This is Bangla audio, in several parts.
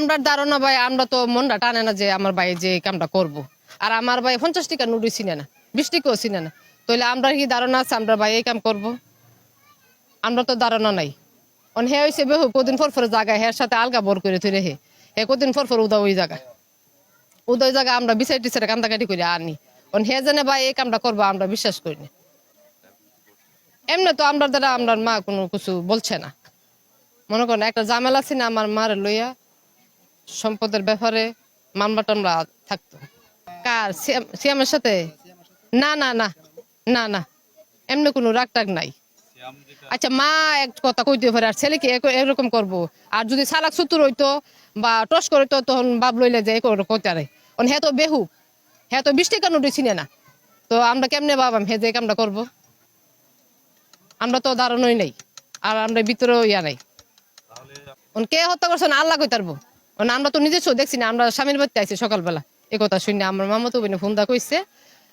আমরা ধারণা ভাই, আমরা তো মনটা টানে না যে আমার ভাই যে কামটা করব। আর আমার ভাই পঞ্চাশ টাকা নুডি চিনে না, বিশ টাকাও চিনে না। তাহলে আমরা কি ধারণা আছে আমরা ভাই এই কাম করব? আমরা তো ধারণা নাই। অন হে হয়েছে বহু, কদিন পর পর জায়গা হের সাথে আলগা বর করে তুলে হে। হে কদিন পর পর উদা ওই জায়গা উদা ওই জায়গা আমরা বিচার টিচারে কান্দাকাটি করে আনি অন হে জানে ভাই এই কামটা করব, আমরা বিশ্বাস করি না। এমনি তো আমরা দ্বারা আমরা মা কোনো কিছু বলছে না। মনে করেন একটা জামেলা আছে না আমার মার লইয়া সম্পদের ব্যাপারে মামলা টামলা থাকতো। কার? সিয়ামের সাথে? না না না না না। এমনি কোনো রাগ টাগ নাই। আচ্ছা মা এক কথা কইতে পারে, আর ছেলেকে এরকম করব। আর যদি সালাক সুতুর হইতো বা টস করে তো তখন বাপ লইলে যে কইতারে অন হে তো বেহু হে তো বিশ টাকা নোটি চিনে না? তো আমরা কেমনে ভাবাম, হে যে কামটা করব? আমরা তো ধারণই নেই, আর আমরা ভিতরে ইয়া নাই। ওন কে হত্যা করছেন আল্লাহ কই আমরা তো নিজস্ব দেখছি না, আমরা স্বামীর বাড়িতে আইছি সকালবেলা। এ কথা শুনে আমার মামা তো ফোন দা কইছে,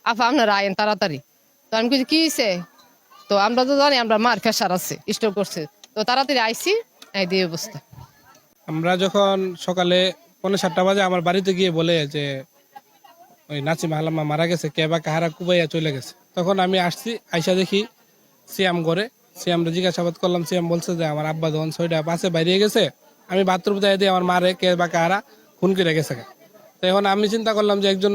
আফা, আপনারা আইন তাড়াতাড়ি। তো আমি কি হইছে? তো আমরা তো জানি আমরা মার ফেসার আছে স্টোর করছে। তো তাড়াতাড়ি আইছি, এই দিয়ে অবস্থা। আমরা যখন সকালে পনেরো সাতটা বাজে আমার বাড়িতে গিয়ে বলে যে, ওই নাচিমা হালাম্মা মারা গেছে, কে বা কাহারা কুবাইয়া চলে গেছে? তখন আমি আসছি, আইসা দেখি সিয়াম করে সিয়ামরে জিজ্ঞাসাবাদ করলাম, সিয়াম বলছে যে, আমার আব্বা যখন ছয়টা পাশে বাইরে গেছে আমি বাথরুম যাই দিয়ে আমার মারে কে বা কাহারা খুন করে গেছে তো এখন আমি চিন্তা করলাম যে একজন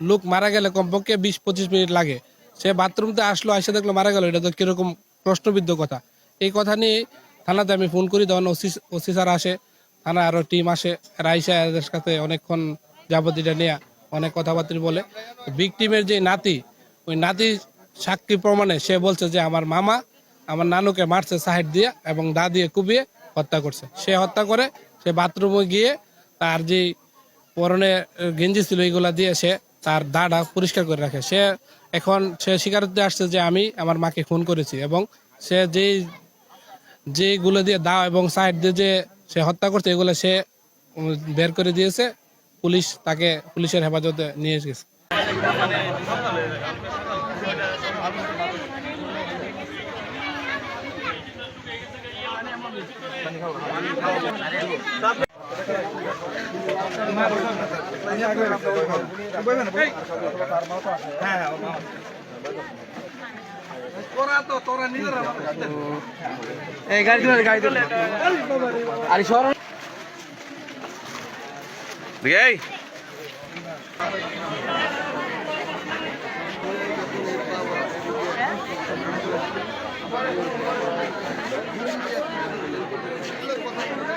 লোক মারা গেলে কমপক্ষে বিশ পঁচিশ মিনিট লাগে। সে বাথরুমতে আসলো, এসে দেখল মারা গেল, এটা তো কীরকম প্রশ্নবিদ্ধ কথা। এই কথা নিয়ে থানাতে আমি ফোন করি, তখন ওসি ওসি স্যার আসে, থানা আরও টিম আসে রাইসা এদের সাথে অনেকক্ষণ যাবতীয়টা নিয়ে অনেক কথাবার্তা বলে। বিগ টিমের যে নাতি, ওই নাতি সাক্ষী প্রমাণে সে বলছে যে আমার মামা আমার নানুকে মারছে সাহেব দিয়ে এবং দা দিয়ে কুবিয়ে হত্যা করছে। সে হত্যা করে, সে বাথরুমে গিয়ে তার যে পরনে গেঞ্জি ছিল, এইগুলা দিয়ে সে তার দাটা পরিষ্কার করে রাখে। সে এখন, সে স্বীকারোক্তি আসছে যে আমি আমার মাকে খুন করেছি এবং সে যেই যেগুলো দিয়ে দা এবং সাইড দিয়ে যে সে হত্যা করছে, এগুলো সে বের করে দিয়েছে। পুলিশ তাকে, পুলিশের হেফাজতে নিয়ে গেছে। এই। গাড়ি তুলে গাড়ি তুলে আরে সর এই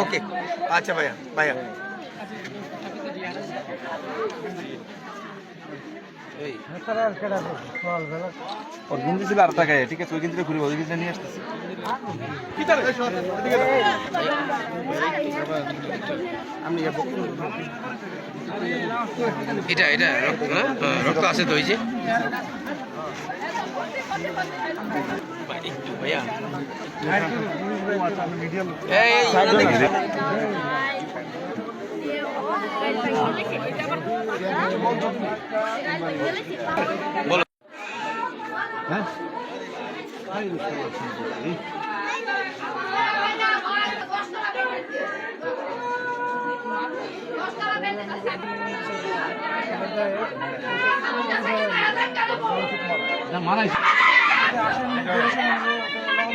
ওকে আচ্ছা ভাইয়া ভাইয়া। ওর গিঞ্জি ছিল আর টাকায় ঠিক আছে ওই গিঞ্জিটা ঘুরে ওই গিঞ্জিটা নিয়ে আসতেছি। এটা এটা রক্ত না হ্যাঁ, রক্ত আছে তো ওই যে। ভাইয়া। বলো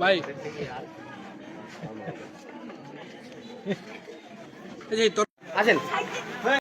ভাই। আসেন।